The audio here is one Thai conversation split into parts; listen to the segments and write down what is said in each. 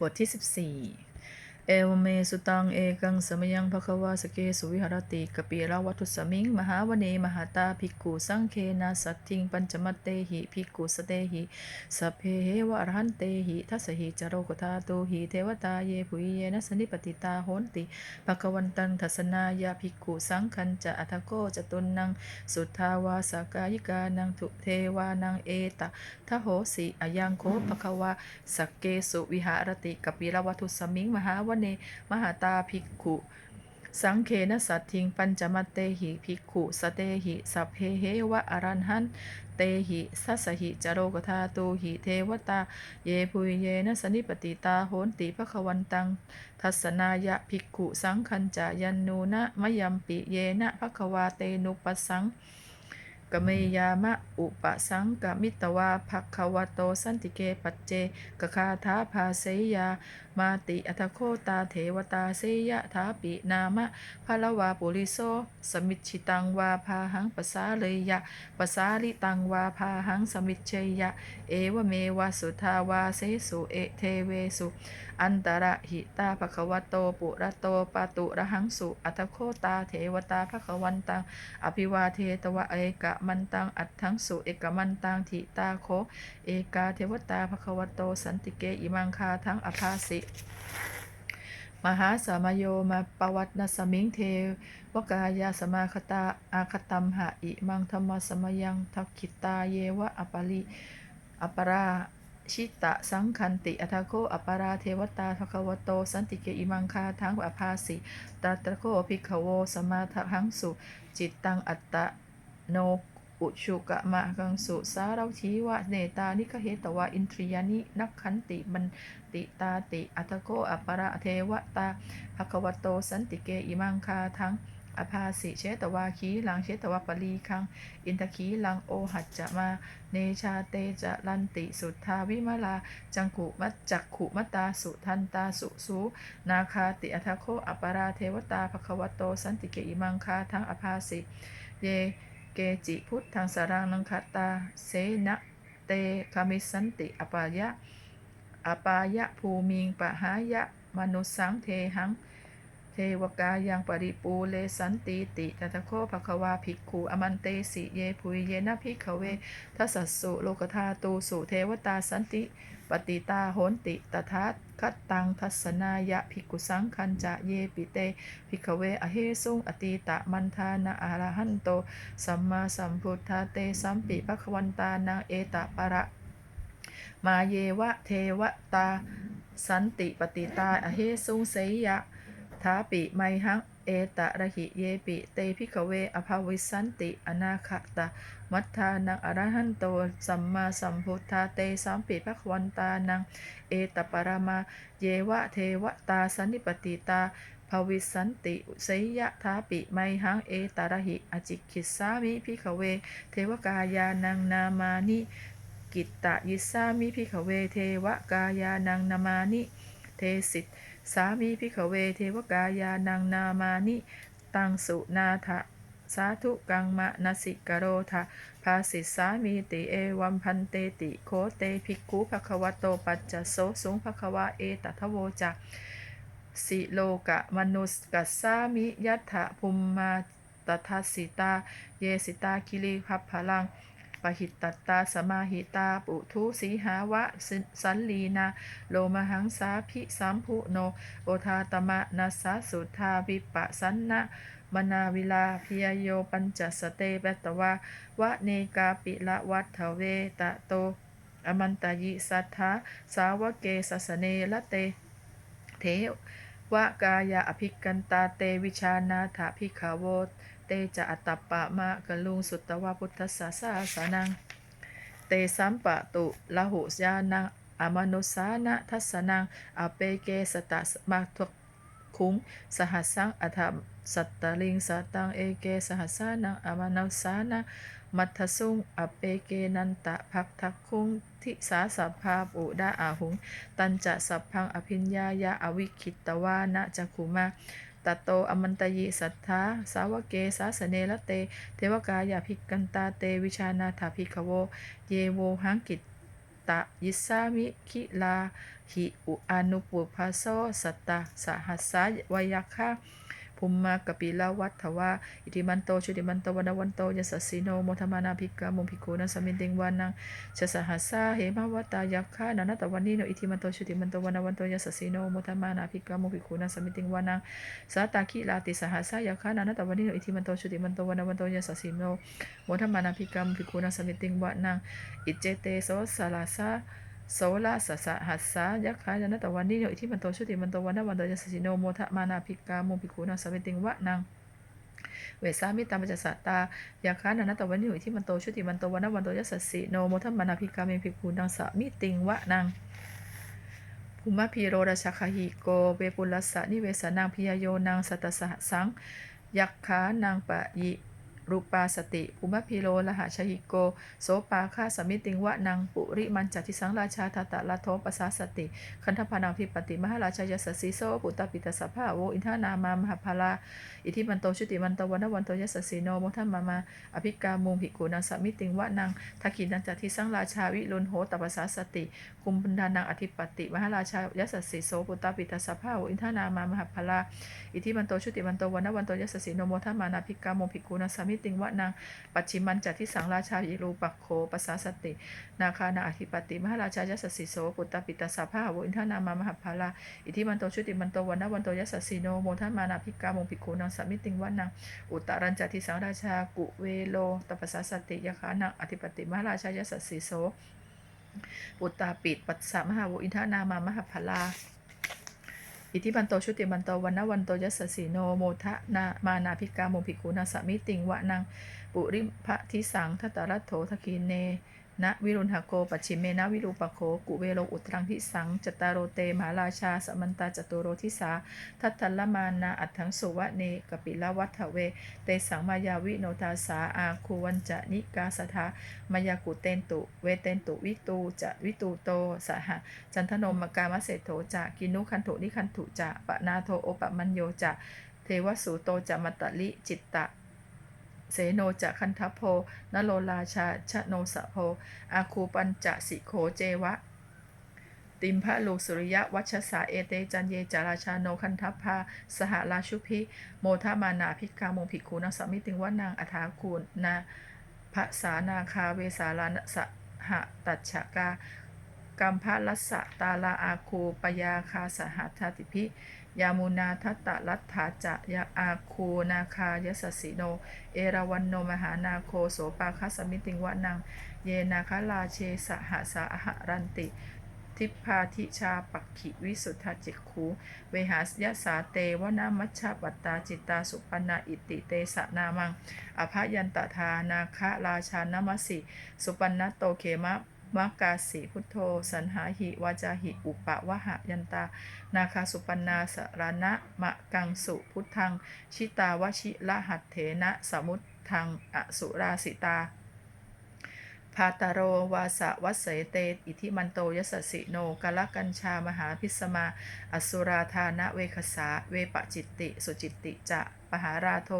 บทที่ 14 เอวเมสุตังเอกังสมยังภควาสเกสุวิหารติกปีราวัตุสมิง มหาวเนมหาตาภิกขุสังเคนาสัตทิงปัญจมัตเตหิภิกขุสเตหิสเพเหวะอรหันเตหิทัสหิจารุกธาตุหิเทวตาเยภุยเยนะสนิปติตาโหนติภควันตังทัสนายาภิกขุสังคันจะอัทโกจตุนนังสุทธาวาสากายิกานังทุเทวานังเอตะทโหสิอายังโคภควาสเกสุวิหารติกปีราวัตุสมิง มหาวเนมหาตาภิกขุสังเคนะสัตทิงปัญจมัตเตหิภิกขุสเตหิสัพเพเหวะอรันหันเตหิสัสหิจโรกธาตุหิเทวตา เยภุยเยนะสนิปติตาโหนติภควันตัง ทัสนายะภิกขุสังคัญจายันนูนะมยัมปิเยนะภควาเตนุปสังกเมยามะอุปสังกมิตวาภควโตสันติเกปัจเจกคาถาภาเสยา มาติอัทโคตาเทวตาเสยะทาปินามะพะละวาปุริโสสมิจฉิตังวาพาหังปสาเลยะปสาลิตังวาพาหังสมิจเชยะ เอวเมวะสุทาวาเสสุเอเทเวสุ อันตระหิตาภควโตปุระโตปาตุระหังสุอัทโคตาเทวตาภควันตังอภิวาเทตวะเอกะมันตังอัตถังสุเอกมันตังทิตาโค เอกาเทวตาภควโตสันติเกอิมังคาทั้งอภาสิมหาสามโยมาปวัตนสมิงเทวกายาสมาคตาอาคตัมหะอิมังธรรมสมยังทักขิตาเยวะอปาริอปราชิตะสังคันติอัทโคอปาราเทวตาภควโต สันติเกอิมังคาทั้งอภาสิตัตะโคภิกขโวสมาทังสุ จิตตังอัตตะโน อุชุกะมะกังสุสาเราชีวะเนตานิคเหตวะอินทรียานินักขันติมันติตาติ อัตโกอัปปะระเทวตาภควโตสันติเกอิมังคาทังอภาสิเชตวาคีลังเชตวปลีคัง อินทคีลังโอหัจจะมา เนชาเตจะลันติสุทธาวิมาลา จังกุมัจจักขุมตาสุทันตาสุสูนาคาติอัทโคอัปปราเทวตาภควโตสันติเกอิมังคาทั้งอภาสิเย เกจิพุทธังสารังนังคตา เสนะเตคามิสันติ อปายะ อปายะภูมิงปะหายะ มนุสังเทหัง ทวกายังปริปูเลสันติติตถะโคภควาภิกขุอมันเตสิเยภุยเยนะภิกขเวทัสสุโลกธาตูสุเทวตาสันติ ปฏิตาโหนติตถาคัตตังทัสนายะภิกขุสังคันจะเยปิเตภิกขเวอเหสุงอตีตะมันทานะอารหันโตสัมมาสัมพุทธาเตสัมปิภควันตานังเอตะปะระมาเยวะเทวตาสันติปฏิตาอเหสุงเสยยะ ทาปิไมหังเอตะระหิเยปิ เตภิกขเวอภาวิสันติอนาคตามัทธานังอรหันโต สัมมาสัมพุทธาเตสัมปิภควันตานัง เอตปะรามา เยวะเทวตาสันนิปติตาภวิสันติเสยยะทาปิไมหังเอตระหิ อจิกิสามิพิขเว เทวกายานังนามานิกิตตยิสามิพิขเว เทวกายานังนามานิ เทสิต สามีพิขเวเทวกายานังนามานิ ตังสุนาทะสาธุกังมะนสิกโรทะภาสิสามีติเอวัมพันเตติโคเตภิกขุภควโตปัจจโสสุงภควาเอตทโวจะสิโลกะมนุสกัสสามิยัตถะภุมมาตทัสสิตา เยสิตาคิริพัพพลัง ปหิตตตาสมาหิตา ปุทุสีหาวะสันลีนา โลมหังสาพิสัมพุโน โอทาตมะนัสสสุทาวิปะสันนะมนาวิลาพิยโยปัญจสเตเปตวาวะเนกาปิละวัฏเวตะโต อมันตยิสัทธาสาวเกสสเนละเต เทวกายาอภิกันตาเตวิชานาถาภิกขาวโว เตจะอัตตปะมะกะลุงสุตตวาพุทธสสาสาสานัง เตสัมปะตุละหุยานังอมนุสานะทัสสนังอเปเกสตะมาทุกคุงสหัสังอัฏฐสัตตลิงสตังเอเกสหัสานังอมนุสานะมัทธสุงอเปเกนันตะภักทักคุงทิสาสัพพาปุดาอาหุง ตันจะสัพพังอภิญญายะอวิคิตตวานะจักขุมา ตโตอมันตยิสัทธาสาวเกสาสเนละเต เทวกายาภิกกันตาเตวิชานาถาภิกขโว เยโวหังกิตตะยิสามิคิลาหิอุอนุปุภาโสสตตะสหัสสาวยาคะ ภุมมากปิลาวัตถวาอิติมันโตชุติมันโตวันวันโตยัสสสสิโนโมทมานาภิกกามุภิกขุนัสสมินติงวานังชสหัสสาเหมวัตตายาคะนันตวันนิโนอิติมันโตชุติมันโตวันวันโตยัสสสสิโนโมทมานาภิกกามุภิกขุนัสสมินติงวานังสัตาคิลาติสหัสสายาคะนันตวันนิโนอิติมันโตชุติมันโตวันวันโตยัสสสสิโนโมทมานาภิกกามุภิกขุนัสสมินติงวานังอิเจเตโสสลาสา โสลาสสะหัสสายักขายนตะวันนี้โยอิทิมันโตชุติมันโตวันนวันโตยัสสิโนโมทะมานาภิกามุภิกขุนังสเวติงวะนังเวสามิตามัจจสัตตายักขานนตะวันนี้โยอิทิมันโตชุติมันโตวันนวันโตยัสสิโนโมทะมานาภิกาเมภิกขุนังสมิติงวะนังภูมิพีโรราชคหิโกเวปุลัสสะนิเวสนางพิยโยนางสัตสหสังยักขานางปะยิ รูปาสติภูมิพีโรละหะชหิโก โสปาคาสมิติงวะนังปุริมันจัติสังราชาทาตะละโทปัสสาสติ คันธพานังพิปติมหาราชายสสีโสปุตตปิตสภาโวอินทานามามหาภาลาอิทิมันโตชุติมันโตวันนวันโตยสสีโนโมทัมมามา อภิกามุงภิกขุนังสมิติงวะนังทักขินันจัติสังราชาวิรุณโหตปัสสาสติคุมปันดานังอธิปติ มหาราชายสสีโสปุตตปิตสภาโวอินทานามามหาภาลาอิทิมันโตชุติมันโตวันนวันโตยสสีโนโมทัมมานาภิกามุงภิกขุนังสมิติงวะนังปัจฉิมันจัดที่สังราชาอิรูปักโคปัสสาสติ นาคานาอธิปติมหาราชายสสสิโสปุตตปิตาสาภาโวอินทานามามหาภาลาอิทิมันโตชุติมันโตวันนวันโตยสสสิโนโมทันมานาภิกามงภิกขุนังสมิติงวันังอุตตรัญจัติสังราชากุเวโลตปัสสาสติยคานังอธิปติมหาราชายสสสิโสปุตตาปิดปัสสามหาวอินทานามามหาภาลา อิทิปันโตชุติปันโตวันนวันโตยัสสีโนโมทะนามานาภิกาโมภิกุนาสมิติงวะนังปุริภะทิสังทัตตรัตโถทคีเน นะวิรุณหโกปัจฉิเมนะวิรูปโคกุเวโลอุตรังทิสังจตารโรเตมหาราชาสมันตาจตุโรทิสาทัตตละมานาอัตถังสุวะเนกปิละวัฏเว เตสังมายาวิโนทาสาอาคูวันจะนิกาสทามายากุเตนตุ เวเตนตุวิตูจะวิตูโตสหจันทนมกามเศโถจะกินุคันถุนิคันถุจะปะนาโทโอปะมัญโยจะเทวสูโตจะมัตตลิจิตตะ เสโนจะคันทโพนโลราชาชะโนสะโพอาคูปัญจะสิโขเจวะ ติมพระลูสุริยะวัชสาเอเตจันเยจาราชาโนคันทัพพาสหราชุพิโมทามานาภิกามงภิกขุนังสมิติงวานางอัฐาคูนาภะสานาคาเวสาลานสหตัชกากัมพะลัสสะตาลาอาคูปยาคาสหัทติพิ ยามุนาทัตตะลัทธาจะยาอาคูนาคายสสสิโน เอราวันโนมหานาโคโสปาคัสมิติงวะนัง เยนาคลาเชสหสาหะรันติ ทิพพาทิชาปักขิวิสุทธาจิกขูเวหาสยสาเตวนามัชฌะปัตตาจิตตาสุปนาอิติเตสะนามัง อภยันตทานาคะราชานมัสสิ สุปันโตเขมะ มะกาสีพุทโธ สันหาหิวาจาหิ อุปะวะหะยันตา นาคาสุปันนาสรณะมะกังสุพุทธัง ชิตาวชิละหัตเถนะสมุทธังอสุราสิตาพาตาโรวาสะวัสเสเต อิทิมันโตยสสสิโนกะละกัญชามหาพิสมา อสุราธานะเวคสาเวปจิตติ สุจิตติจะปหาราโท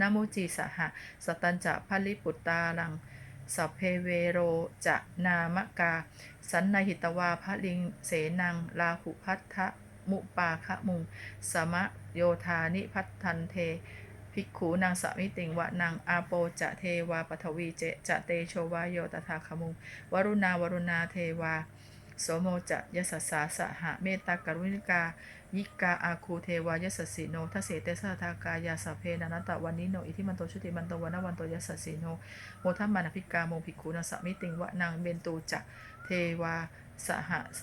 นโมจีสหะสตัญจะพลิปุตตาลัง สัพเพเวโรจะนามกา สันนหิตวาพระลิงเสนังลาหุพัทธมุปาคะมุง สมะโยธานิพัทธันเทภิกขูนางสมิติงวะนางอาโปจะเทวาปทวีเจจะเตโชวาโยตถาคมุง วรุณาวรุณาเทวา โสโมจะยสสสาสหะเมตตากรุณิกา ยิกาอาคูเทวายสสสิโนทเสเตสะทากายาสเพนันตะวันนิโน อิทิมันโตชุติมันโตวันวันโตยสสสิโนโมทัมมานภิกาโมภิกขุนาสมิติงวะนางเบนตูจะเทวาส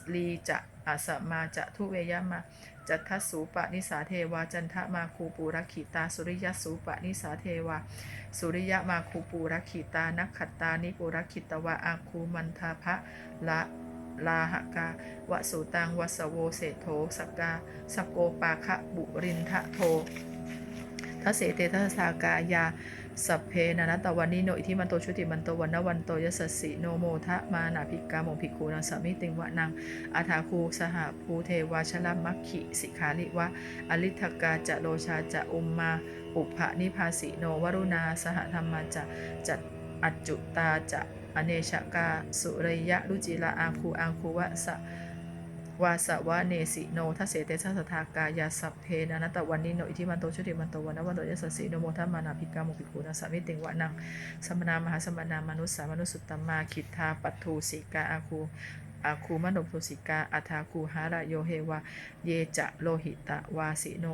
หลีจะอาสมาจะทุเวยมะจัตทัสสูปะนิสาเทวาจันทะมาคูปูรักขิตาสุริยสูปะนิสาเทวาสุริยมาคูปูรักขิตานักขตานิปุรักขิตวะอาคูมันทาภะละ ลาหกาวสุตังวสโวเศโธสกกาสโกปาคะบุรินทะโททัเสเตทัสากายาสัพเพนันตะวันนิโนอิทิมันโตชุติมันโตวันนวันโตยสสิโนโมทะมานาภิกาโมภิกขุนังสมิติงวะนังอาทาคูสหภูเทวาชลมัคคิสิกขาลิวะอลิทกาจะโลชาจะอุมมาอุปะนิพาสิโนวรุณาสหธรรมาจะจัดอัจจุตาจะ อเนชกา สุริยะรุจิลาอาคูอาคูวะสะวาสวะเนสิโนทัสเสเตชัสทากายาสัพเพนะนัตะวันนิโนอิทิมันโตชุติมันโตวันวันโตยสสสีโนโมทัมมานาภิกาโมภิกขุนาสามิติงวะนังสมนามหาสมนามนุสสามนุสุตตมาคิทาปัตทูสิกาอาคูอาคูมโนทุสิกาอัทาคูหาระโยเฮวะเยจะโลหิตะวาสิโน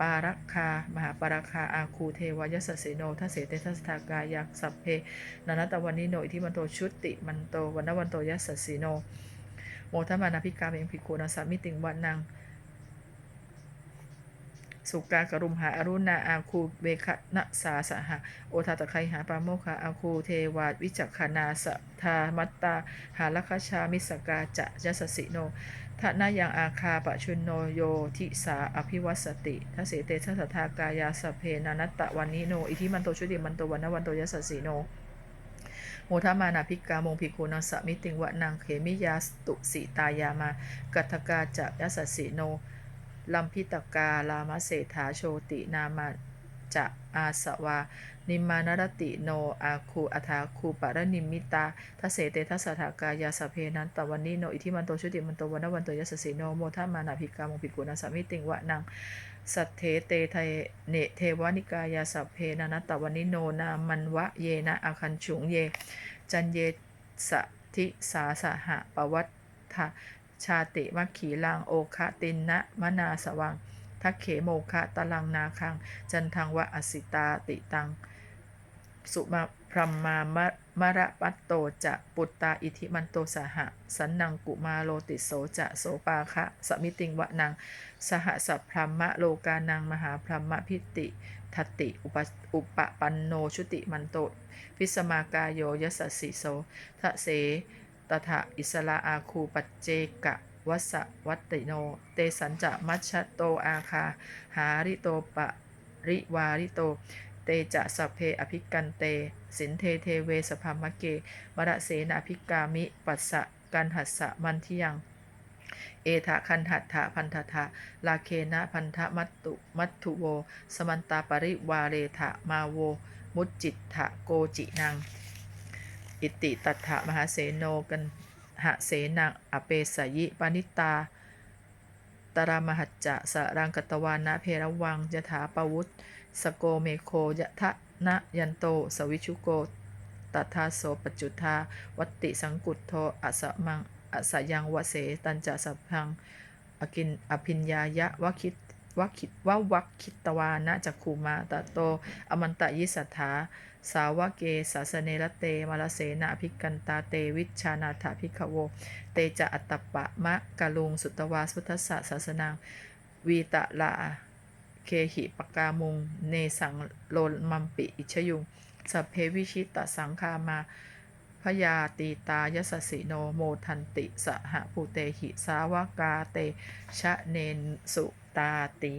ปารักคา มหาปารักคา อาคูเทวายสสเสโนทัศเสเตทัสทากายักสัพเพนันตวันนิโนอิทิมันโตชุติมันโตวันนวันโตยัสสีโน โมทมานาภิกาเมงภิกขุนาสามิติงวันนัง สุกากรุมหาอรุณาอาคูเบคะนะสาสหะโอทาตะไคหาปาโมคาอาคูเทวาวิจักขณาสทามัตตา หาลคชามิสกาจะยัสสิโนทนายังอาคาปะชุนโนโยทิสาอภิวัสติทเสเตทัสทากายาสเพนานัตตะวันนิโน อิทิมันโตชุติมันโตวันนวันโตยัสสิโนโมทมานาภิกามงภิกขุนัสมิติงวะนางเขมิยาสตุสิตายามา กัตถกาจะยัสสิโน ลัมพิตกาลามเศรษฐาโชตินามาจะอาสวา นิมานรติโน อาคูอัฐาคูปะระนิมิตาทัเสเตทัสสถากายาสเพนันตวันนิโน อิทิมันโตชุติมันโตวันนวันโตยัสสสิโนโมทามานาภิกามงภิกขุนังสมิติงวะนางสัทเทเตไทเนเทวานิกายาสเพนันตวันนิโนนามันวะเยนะอาคันฉุงเย จันเยสะทิสาสหะปวัตถ ชาติมัคขีลังโอคะตินนะมนาสวัง ทักเขโมคะตะลังนาคัง จันทังวะอสิตาติตัง สุมาพรมมามะมะระปัตโตจะปุตตาอิทิมันโตสหะ สันนังกุมาโลติโสจะโสปาคะ สมิติงวะนัง สหสัพพรมะโลกานังมหาพรหมพิติทติอุปอุปปันโนชุติมันโต พิสมากายโยยสสสิโสทะเส ตถะอิสระอาคูปัจเจกะวัสะวัตติโน เตสัญจะมัชโตอาคา หาริโตปะริวาริโต เตจะสัพเพอภิกันเต สินเทเทเวสภามะเก มระเสนาภิกามิปัสสะกันหัสสะมันทิยัง เอทะคันหัตถะพันธะลาเคนะพันธะมัตตุมัตถุโว สมันตาปริวาเรทะมาโว มุจจิตถะโกจินัง อิติตัถะมหาเสโนกันหะเสนังอเปสยิปานิตาตรามหัจจะสรังกตวานะเพระวังยถาปวุตสโกเมโคยะทะนะยันโต สวิชุโกตัทาโสปจุทาวัตติสังกุตโทอสมังอสยังวเสตันจะสัพพังอกินอภิญญายะวคิต วัคิตววักคิตวานะจักคูมาตะโต อมันตะยิสัทธาสาวะเกสาสเนระเตมลเสนะภิกันตาเตวิชานาถาภิกขโว เตจะอัตตปะมะกะลุงสุตวาสุทธสสะศาสนังวีตะลาเคหิปกามุง เนสังโลมัมปิอิชยุงสเพวิชิตสังคามาพยาตีตายสสิโนโมทันติ สหภูเตหิ สาวกาเตชะเนนสุ ตาติ